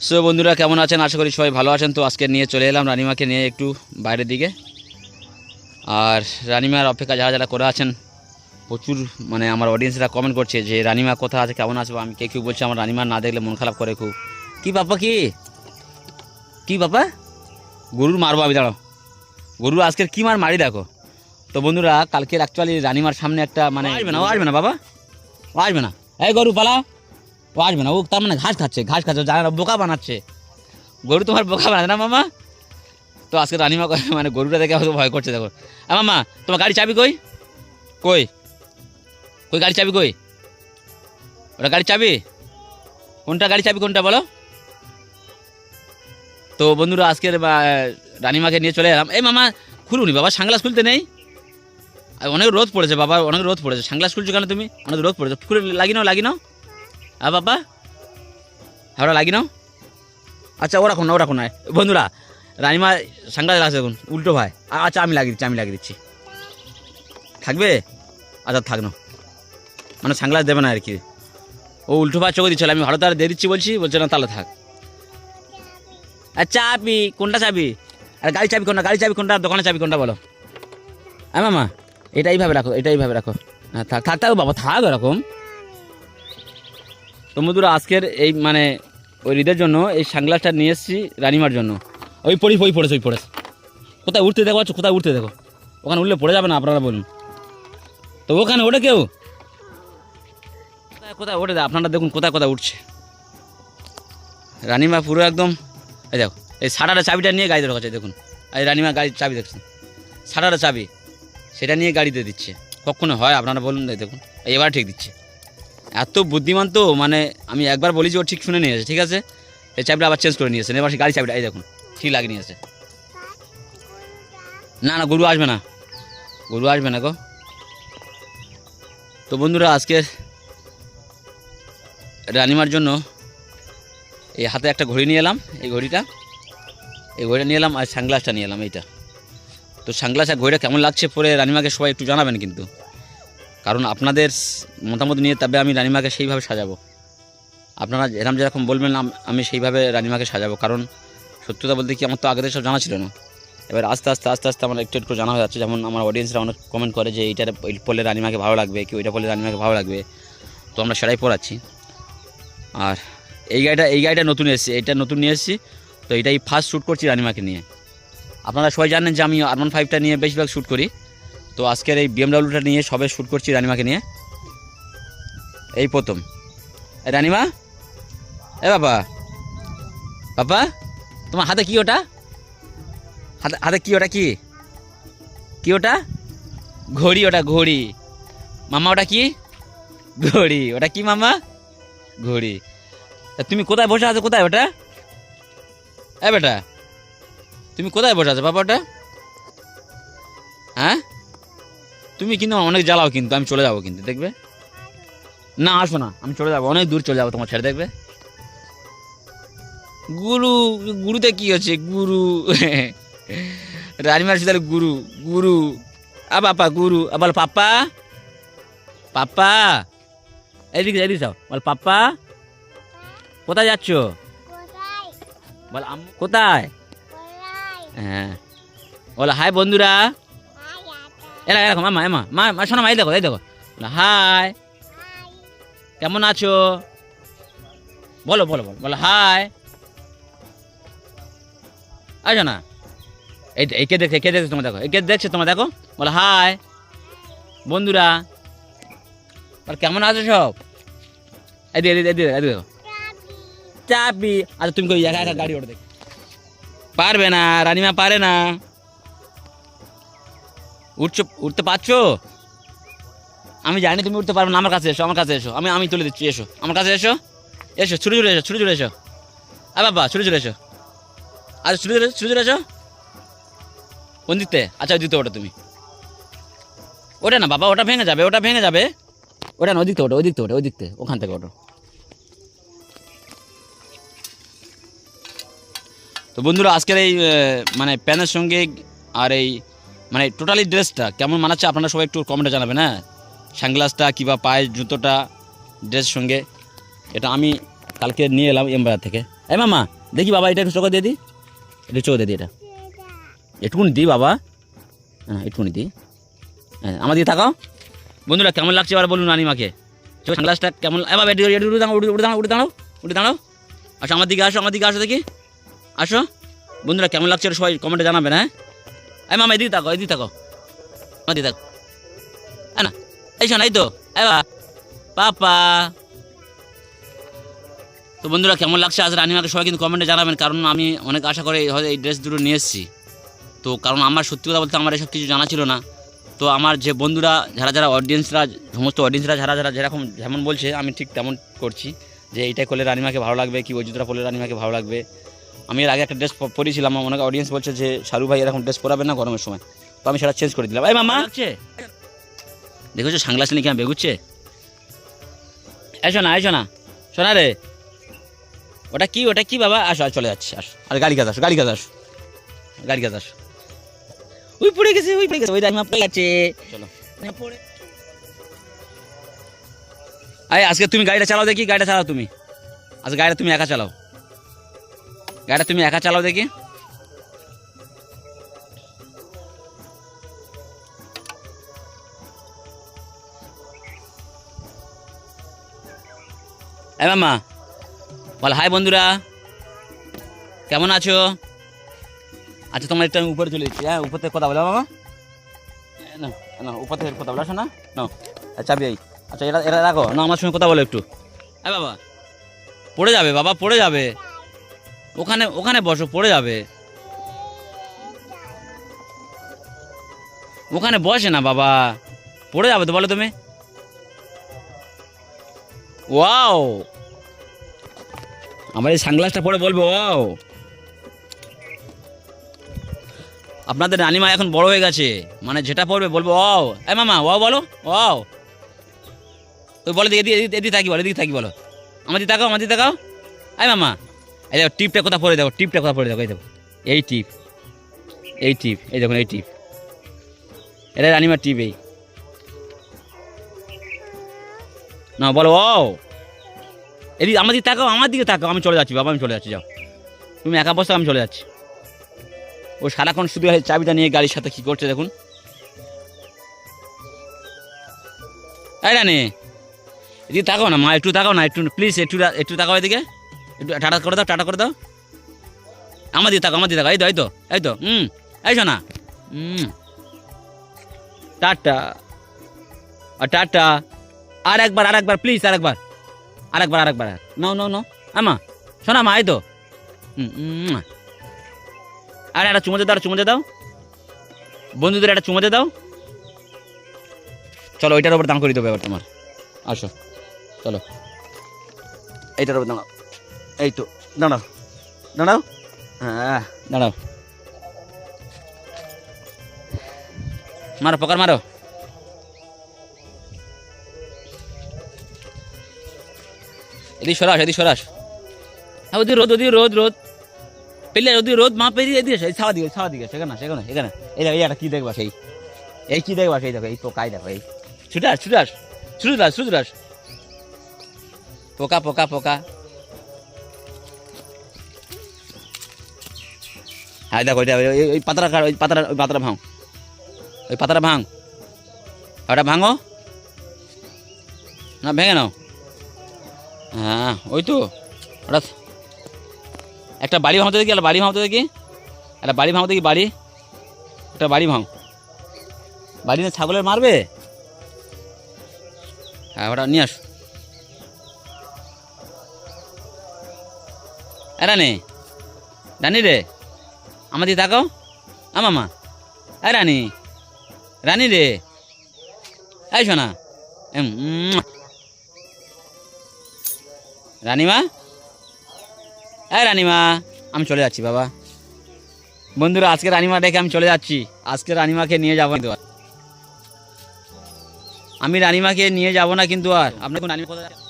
So বন্ধুরা কেমন আছেন? আশা করি সবাই ভালো আছেন। তো আজকে নিয়ে চলে এলাম রানিমাকে নিয়ে একটু বাইরের দিকে। আর রানিমার অপেক্ষা যারা যারা করে আছেন প্রচুর মানে আমার অডিয়েন্সরা কমেন্ট করছে যে রানিমা কোথা আছে? কেমন আছে? আমি কে কেউ বলছে? আমার রানিমা না দেখলে মন খারাপ করে খুব। কি বাবা কি? কি বাপা গরুর মারবো আমি দাঁড়াও। গরুর আজকের কি মার মারি দেখো। তো বন্ধুরা কালকের অ্যাকচুয়ালি রানিমার সামনে একটা মানে আসবে না ও আসবে না বাবা। ও আসবে না। এই গরু পালা। ও আসবে না, ও তার মানে ঘাস খাচ্ছে ঘাস খাচ্ছে জানে না, বোকা বানাচ্ছে। গরু তোমার বোকা বানাচ্ছে না মামা? তো আজকে রানিমা মানে গরুটা দেখে হয়তো ভয় করছে, দেখো। আ মামা, তোমার গাড়ি চাবি কই? কই? কই গাড়ি চাবি কই? ওটা গাড়ি চাবি? কোনটা গাড়ি চাবি, কোনটা বলো? তো বন্ধুরা, আজকের রানিমাকে নিয়ে চলে এলাম। এই মামা, খুলুনি বাবা সাংগ্লাস খুলতে নেই? আর অনেক রোদ পড়েছে বাবা, অনেক রোদ পড়েছে। সাংগ্লাস খুলছো কেন তুমি? অনেক রোদ পড়েছে। খুলে লাগি নাও লাগি নাও। হ্যাঁ বাবা? হ্যাঁ লাগি নাও। আচ্ছা ওরা কোন ওরা কোন বন্ধুরা, রানিমা সাংগ্লাস লাগছে দেখুন, উল্টো ভাই। আচ্ছা আমি লাগিয়ে দিচ্ছি, আমি লাগিয়ে দিচ্ছি। থাকবে? আচ্ছা থাক না মানে সাংগ্লাস দেবে না আর কি। ও উল্টো ভাই চোখে দিচ্ছিল, আমি ভালো তার দিয়ে দিচ্ছি বলছি, বলছে না, তাহলে থাক। আর চাবি, কোনটা চাবি? আর, গাড়ি চাবি কোনটা, গাড়ি চাবি কোনটা, দোকানে চাবি কোনটা বলো। হ্যাঁ মামা, এটা এইভাবে রাখো, এটা এইভাবে রাখো। হ্যাঁ থাক থাক, বাবা, থাক এরকম। তো মধুরা আজকের এই মানে ওই ঈদের জন্য এই সানগ্লাসটা নিয়ে এসেছি রানিমার জন্য। ওই পড়ি ওই পড়েছে ওই পড়েছে কোথায় উঠতে দেখো আচ্ছা কোথায় উঠতে দেখো? ওখানে উঠলে পড়ে যাবে না, আপনারা বলুন। তো ওখানে ওঠে কেউ? কোথায় কোথায় ওঠে আপনারা দেখুন কোথায় কোথায় উঠছে। রানিমা পুরো একদম, এই দেখো, এই সাটাটা চাবিটা নিয়ে গাড়িতে ঢোকাচ্ছে দেখুন। এই রানিমা গাড়ির চাবি দেখছেন? সাটাটা চাবি, সেটা নিয়ে গাড়িতে দিচ্ছে। কখনো হয়, আপনারা বলুন দেখুন এবার ঠিক দিচ্ছে। এত বুদ্ধিমান তো মানে আমি একবার বলি যে ও ঠিক শুনে নিয়েছে, ঠিক আছে? এই চাবিটা আবার চেঞ্জ করে নিয়েছে। এবার সে গাড়ি চাবিটা, এই দেখুন, ঠিক লাগিয়ে নিয়েছে। না না, গরু আসবে না। গরু আসবে না গো। তো বন্ধুরা আজকের রানিমার জন্য এই হাতে একটা ঘড়ি নিয়ে এলাম, এই ঘড়িটা। এই ঘড়িটা নিয়ে এলাম আর সানগ্লাসটা নিয়ে এলাম, এইটা। তো সানগ্লাস আর ঘড়িটা কেমন লাগছে পরে রানিমাকে সবাই একটু জানাবেন কিন্তু। কারণ আপনাদের মতামত নিয়ে তবে আমি রানিমাকে সেইভাবে সাজাবো। আপনারা এরম যেরকম বলবেন, আমি সেইভাবে রানিমাকে সাজাবো। কারণ সত্যতা বলতে কি, আমার তো আগে সব জানা ছিল না। এবার আস্তে আস্তে আস্তে আস্তে আমার একটু একটু জানা হয়ে যাচ্ছে। যেমন আমার অডিয়েন্সরা অনেক কমেন্ট করে যে, এইটার এই পড়লে রানিমাকে ভালো লাগবে, কি ওইটা পড়লে রানিমাকে ভালো লাগবে। তো আমরা সেটাই পড়াচ্ছি। আর এই গাড়িটা এই গাড়িটা নতুন এসেছি। এইটা নতুন নিয়ে এসেছি। তো এটাই ফার্স্ট শ্যুট করছি রানিমাকে নিয়ে। আপনারা সবাই জানেন যে আমি আরমান ফাইভটা নিয়ে বেশিরভাগ শ্যুট করি। তো আজকের এই বিএমডাব্লিউটা নিয়ে সবে শ্যুট করছি রানিমাকে নিয়ে। এই প্রথম। রানিমা? এ বাবা। বাবা, তোমার হাতে কি ওটা? হাতে হাতে কি ওটা কি? কি ওটা? ঘড়ি ওটা, ঘড়ি। মামা, ওটা কি? ঘড়ি। ওটা কি মামা? ঘড়ি। তুমি কোথায় বসে আছো? কোথায় ওটা? এ বেটা, তুমি কোথায় বসে আছো? বাবা, ওটা? হ্যাঁ? তুমি কিন্তু অনেক জ্বালাও কিন্তু আমি চলে যাব কিন্তু দেখবে? না আসো না আমি চলে যাব অনেক দূর চলে যাব তোমার ছেড়ে দেখবে? গুরু গুরুতে কি হচ্ছে গুরু। রানিমার সাথে গুরু গুরু। আ বাপা গুরু। আবার পাপ্পা। পাপ্পা। এদিকে এদিকে যাও। বল পাপ্পা। কোথায় যাচ্ছ? বল কোথায়? হ্যাঁ। বল হাই বন্ধুরা। এরা এরকম মা মা মা মা শোনো মা এই দেখো এই দেখো হাই কেমন আছো বলো বলো বলো বলো হাই আছো না এই একে দেখছে কে দেখছে তোমার দেখো একে দেখছে তোমার দেখো বলো হাই বন্ধুরা বলো কেমন আছো সব এদিকে এদিকে এদিকে এদিকে দেখো চাপি আচ্ছা তুমি একা একা গাড়ি ওটা দেখ পারবে না রানিমা পারে না উঠছো, উঠতে পারছ? আমি জানি তুমি উঠতে পারবে না, আমার কাছে এসো, আমার কাছে এসো। আমি আমি তুলে দিচ্ছি, এসো। আমার কাছে এসো। এসো ছুটে ছুটে এসো ছুটে ছুটে এসো। আ বাবা ছুটে ছুটে এসো। আচ্ছা ছুটে ছুটে ছুটে ছুটে এসো। কোন দিকতে আচ্ছা দিকতে ওটা তুমি। ওটা না বাবা, ওটা ভেঙে যাবে, ওটা ভেঙে যাবে। ওটা না, ওই দিকতে ওটা ওই দিকতে ওটা ওই দিকতে ওখান থেকে ওটা তো বন্ধুরা, আজকের এই মানে প্যানের সঙ্গে আর এই মানে টোটালি ড্রেসটা কেমন মানাচ্ছে আপনারা সবাই একটু কমেন্টে জানাবেন হ্যাঁ? সানগ্লাসটা কিংবা পায়ের জুতোটা ড্রেস সঙ্গে। এটা আমি কালকে নিয়ে এলাম এমবাজার থেকে। এই মামা, দেখি বাবা, এটা একটু চোখে দিয়ে দিই একটু চোখে দিয়ে দি এটা। একটুকুনি দিই বাবা। হ্যাঁ একটুকুনি দি। হ্যাঁ আমার দিকে তাকাও। বন্ধুরা, কেমন লাগছে এবার বলুন রানিমাকে। সানগ্লাসটা কেমন এ একটু উঠে দাঁড়াও উঠে দাঁড়াও উঠে দাঁড়াও উঠে দাঁড়াও। আসো আমার দিকে, আসো, আমার দিকে, আসো দেখি। আসো। বন্ধুরা, কেমন লাগছে সবাই কমেন্টে জানাবেন হ্যাঁ? এই মামা, এদিকে তাকো এদিকে দিকে তাকো হ্যাঁ না, এই শোন, এই তো, এই পাপা। তো বন্ধুরা, কেমন লাগছে? আজ রানিমাকে সবাই কিন্তু কমেন্টে জানাবেন, কারণ আমি অনেক আশা করে হয়তো এই ড্রেস দুটো নিয়ে এসেছি। তো কারণ আমার সত্যি কথা বলতে আমার এসব কিছু জানা ছিল না। তো আমার যে বন্ধুরা, যারা যারা অডিয়েন্সরা সমস্ত অডিয়েন্সরা যারা যারা যেরকম যেমন বলছে, আমি ঠিক তেমন করছি যে এইটাই করলে রানিমাকে ভালো লাগবে, কি ওই জুতোটা রানিমাকে ভালো লাগবে। আমি এর আগে একটা ড্রেস পরেছিলাম আমার অনেক অডিয়েন্স বলছে যে শাহরু ভাই এরকম ড্রেস পরাবে না গরমের সময়। তো আমি সেটা চেঞ্জ করে দিলাম। এই মামা! দেখেছ সাংলাস নিয়ে কেমন বেগুচ্ছে? এসো না এসো না শোনা রে। ওটা কি ওটা কি বাবা? আসো আসো, চলে যাচ্ছে আসো। আর গাড়ি কাজ আসো গাড়ি কাজ আসো। গাড়ি কাজ আসো। ওই পড়ে গেছে ওই পড়ে গেছে। ওই রাজমা পড়ে গেছে। চলো। পড়ে আজকে তুমি গাড়িটা চালাও দেখি গাড়িটা চালাও তুমি। আজকে গাড়িটা তুমি একা চালাও। গাড়িটা তুমি একা চালাও দেখি। মামা, বল হাই বন্ধুরা। কেমন আছো? আচ্ছা তোমার একটু আমি উপরে চলে যাচ্ছি। হ্যাঁ উপর থেকে কথা বলো, মামা। না উপর থেকে কথা বলো আসো না। চাবি এই। আচ্ছা এটা এটা রাখো। না আমার সঙ্গে কথা বলো একটু। হ্যাঁ বাবা, পড়ে যাবে, বাবা, পড়ে যাবে। ওখানে ওখানে বসো, পড়ে যাবে। ওখানে বসে না বাবা, পড়ে যাবে তো বলো তুমি। ওয়াও! আমার এই সানগ্লাসটা পরে বলব, ওয়াও! আপনাদের রানিমা এখন বড় হয়ে গেছে মানে যেটা পড়বে বলব, ওয়াও! এ মামা, ওয়াও বলো, ওয়াও! ওই বলো, এদিকে এদিকে থাকি বলো, এদিকে থাকি বলো। আমার দিকে তাকাও, আমার তাকাও। এই মামা! এই দেখো, টিপটা কোথা পরে দেখো, টিপটা কোথা পরে দেখো, এই দেখো। এই টিপ এই টিপ, এই দেখুন, এই টিপ। এটা রানিমার টিপ এই। না, বলো ও এদিকে আমার দিকে তাকাও, আমার দিকে তাকাও, আমি চলে যাচ্ছি, বাবা, আমি চলে যাচ্ছি, যাও। তুমি একা বসো, আমি চলে যাচ্ছি। ও সারাক্ষণ শুধু চাবিটা নিয়ে গাড়ির সাথে কি করছে, দেখুন। এই রানি, এদিকে তাকাও না, মা, একটু তাকাও না, একটু প্লিজ একটু একটু তাকাও এদিকে। একটু টাটা করে দাও, টাটা করে দাও। আমার দিকে তাকাও, আমার দিকে তাকাও। এই তো এই তো এই তো, হুম, এই শোনা। হুম, টাটা। আর টাটা। আর একবার আর একবার প্লিজ আর একবার। আর একবার আর একবার। নাও নাও নাও আমা শোনা মা এই তো। হুম। আরে, একটা চুমোতে দাও চুমোতে দাও। বন্ধুদের একটা চুমোতে দাও। চলো, ওইটার উপর দাম করে দেবো এবার তোমার। আসো, চলো। এইটার উপর দাঁড়াও এই তো, দাঁড়াও দাঁড়াও। হ্যাঁ দাঁড়াও। মারো, পকার মারো। এদিকে সরাস এদিকে সরাস হ্যাঁ ওদিকে রোদ ওদিকে রোদ রোদ। পেলে ওদিকে রোদ, মা পেরিয়ে এদিকে ছাওয়া দিকে ছাওয়া দিকে, সেখানে সেখানে, এখানে। এই দেখো একটা কী দেখবা সেই? এই কী দেখবা সেই দেখো, এই পোকাই দেখো, এই। ছুটে আস ছুটে আস ছুটে আস ছুটে আস। পোকা পোকা পোকা। হ্যাঁ দেখো এটা ওই- পাতাটা কাট, ওই পাতাটা ওই পাতাটা ভাঙ। ওই পাতাটা ভাঙ। ওটা ভাঙো। না ভেঙে নাও। হ্যাঁ ওই তো। ওটা একটা বাড়ি ভাঙতে দেখি একটা বাড়ি ভাঙতে দেখি। একটা বাড়ি ভাঙতে দেখি বাড়ি। একটা বাড়ি ভাঙ। বাড়ি না ছাগলের মারবে? হ্যাঁ ওটা নিয়ে আস। এরা নে। রানি রে। আমার দিকে তাকাও। আ মামা। এ রানি। রানি রে। এম, উম। রানিমা? এই রানিমা আমি চলে যাচ্ছি বাবা। বন্ধুরা আজকে রানিমা ডেকে আমি চলে যাচ্ছি। আজকে রানিমাকে নিয়ে যাব আমি রানিমাকে নিয়ে যাব না কিন্তু আর। আপনি কোন রানিমা কোথায়